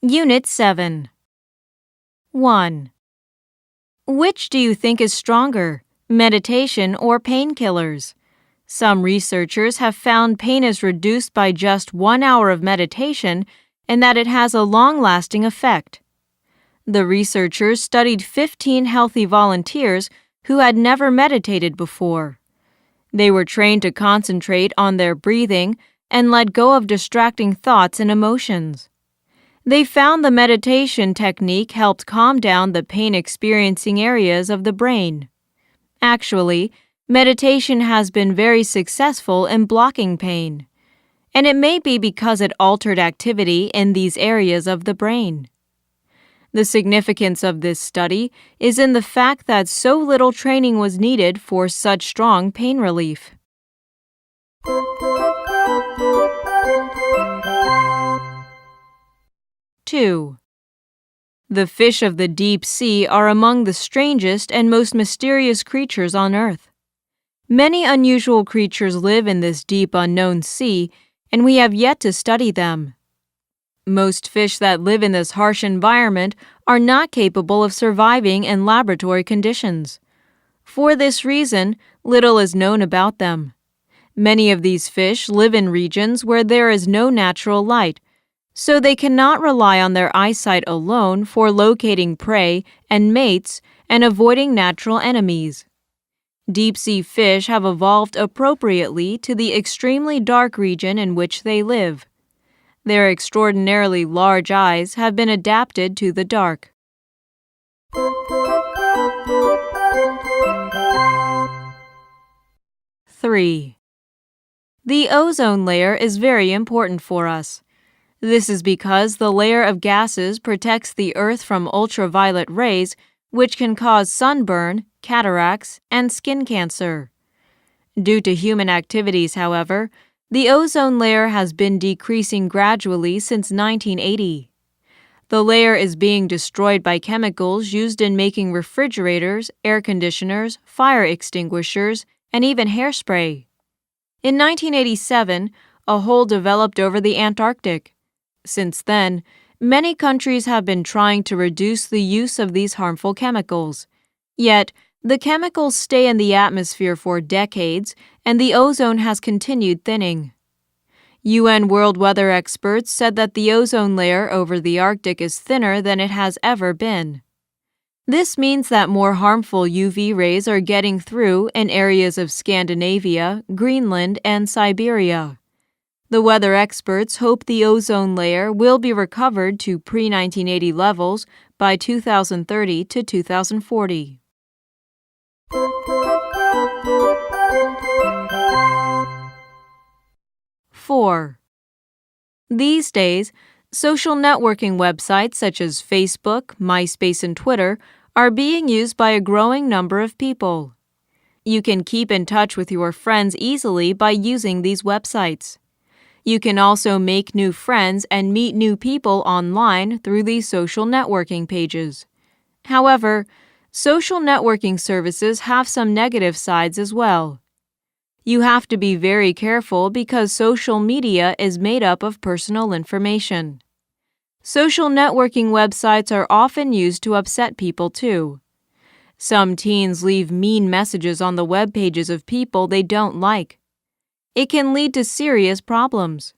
Unit 7 1. Which do you think is stronger, meditation or painkillers? Some researchers have found pain is reduced by just one hour of meditation and that it has a long lasting effect. The researchers studied 15 healthy volunteers who had never meditated before. They were trained to concentrate on their breathing and let go of distracting thoughts and emotions. They found the meditation technique helped calm down the pain experiencing areas of the brain. Actually, meditation has been very successful in blocking pain, and it may be because it altered activity in these areas of the brain. The significance of this study is in the fact that so little training was needed for such strong pain relief. 2. The fish of the deep sea are among the strangest and most mysterious creatures on earth. Many unusual creatures live in this deep unknown sea, and we have yet to study them. Most fish that live in this harsh environment are not capable of surviving in laboratory conditions. For this reason, little is known about them. Many of these fish live in regions where there is no natural light, so they cannot rely on their eyesight alone for locating prey and mates and avoiding natural enemies. Deep sea fish have evolved appropriately to the extremely dark region in which they live. Their extraordinarily large eyes have been adapted to the dark. Three. The ozone layer is very important for us. This is because the layer of gases protects the Earth from ultraviolet rays, which can cause sunburn, cataracts, and skin cancer. Due to human activities, however, the ozone layer has been decreasing gradually since 1980. The layer is being destroyed by chemicals used in making refrigerators, air conditioners, fire extinguishers, and even hairspray. In 1987, a hole developed over the Antarctic. Since then, many countries have been trying to reduce the use of these harmful chemicals. Yet, the chemicals stay in the atmosphere for decades, and the ozone has continued thinning. UN World Weather experts said that the ozone layer over the Arctic is thinner than it has ever been. This means that more harmful UV rays are getting through in areas of Scandinavia, Greenland, and Siberia. The weather experts hope the ozone layer will be recovered to pre 1980 levels by 2030 to 2040. Four. These days, social networking websites such as Facebook, MySpace, and Twitter are being used by a growing number of people. You can keep in touch with your friends easily by using these websites. You can also make new friends and meet new people online through these social networking pages. However, social networking services have some negative sides as well. You have to be very careful because social media is made up of personal information. Social networking websites are often used to upset people too. Some teens leave mean messages on the web pages of people they don't like. It can lead to serious problems.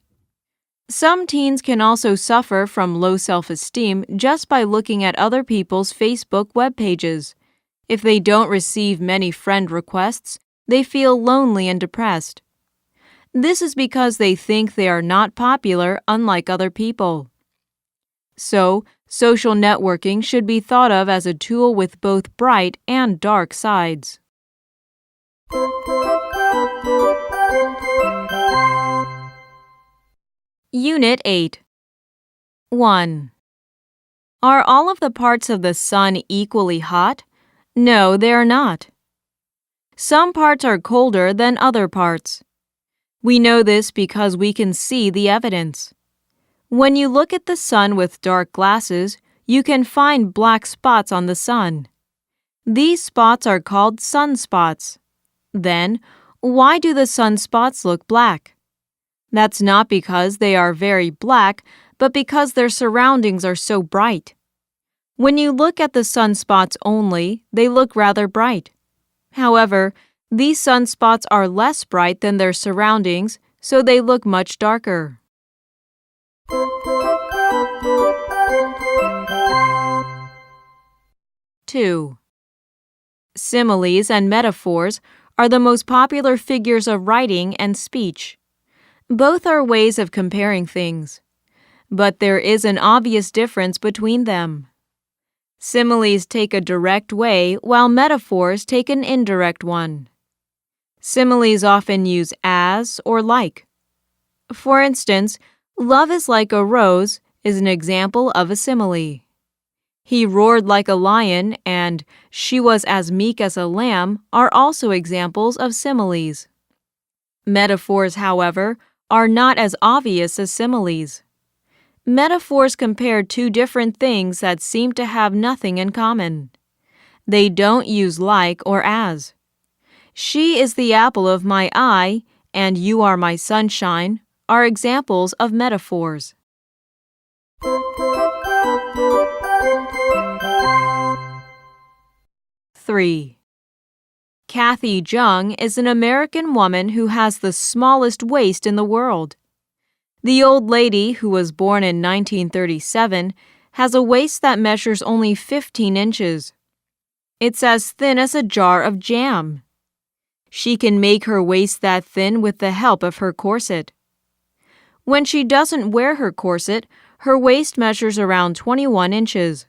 Some teens can also suffer from low self esteem just by looking at other people's Facebook web pages. If they don't receive many friend requests, they feel lonely and depressed. This is because they think they are not popular unlike other people. So, social networking should be thought of as a tool with both bright and dark sides. Unit 8 1. Are all of the parts of the sun equally hot? No, they are not. Some parts are colder than other parts. We know this because we can see the evidence. When you look at the sun with dark glasses, you can find black spots on the sun. These spots are called sunspots. Then, why do the sunspots look black? That's not because they are very black, but because their surroundings are so bright. When you look at the sunspots only, they look rather bright. However, these sunspots are less bright than their surroundings, so they look much darker. Two. Similes and metaphors are the most popular figures of writing and speech. Both are ways of comparing things, but there is an obvious difference between them. Similes take a direct way, while metaphors take an indirect one. Similes often use as or like. For instance, love is like a rose is an example of a simile. He roared like a lion and she was as meek as a lamb are also examples of similes. Metaphors, however, are not as obvious as similes. Metaphors compare two different things that seem to have nothing in common. They don't use like or as. She is the apple of my eye, and you are my sunshine, are examples of metaphors. 3. Kathy Jung is an American woman who has the smallest waist in the world. The old lady, who was born in 1937, has a waist that measures only 15 inches. It's as thin as a jar of jam. She can make her waist that thin with the help of her corset. When she doesn't wear her corset, her waist measures around 21 inches.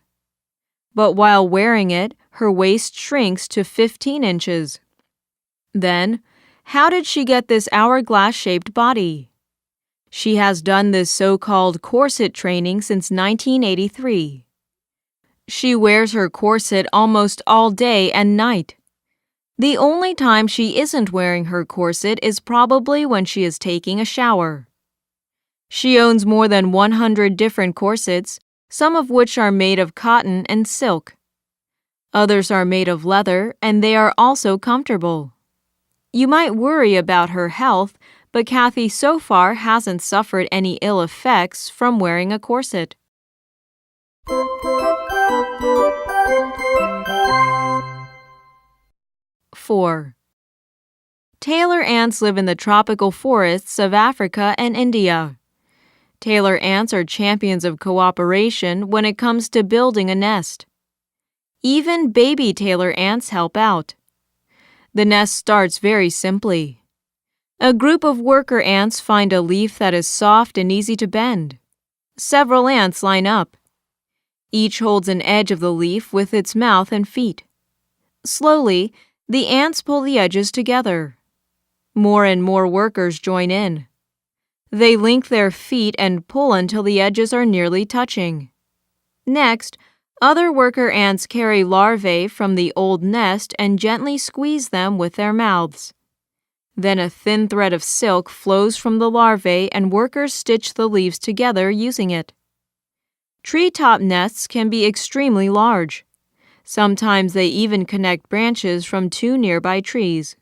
But while wearing it, her waist shrinks to 15 inches. Then, how did she get this hourglass shaped body? She has done this so called corset training since 1983. She wears her corset almost all day and night. The only time she isn't wearing her corset is probably when she is taking a shower. She owns more than 100 different corsets, some of which are made of cotton and silk. Others are made of leather and they are also comfortable. You might worry about her health, but Kathy so far hasn't suffered any ill effects from wearing a corset. Four. Tailor ants live in the tropical forests of Africa and India. Tailor ants are champions of cooperation when it comes to building a nest. Even baby tailor ants help out. The nest starts very simply. A group of worker ants find a leaf that is soft and easy to bend. Several ants line up. Each holds an edge of the leaf with its mouth and feet. Slowly, the ants pull the edges together. More and more workers join in. They link their feet and pull until the edges are nearly touching. Next, other worker ants carry larvae from the old nest and gently squeeze them with their mouths. Then a thin thread of silk flows from the larvae and workers stitch the leaves together using it. Treetop nests can be extremely large. Sometimes they even connect branches from two nearby trees.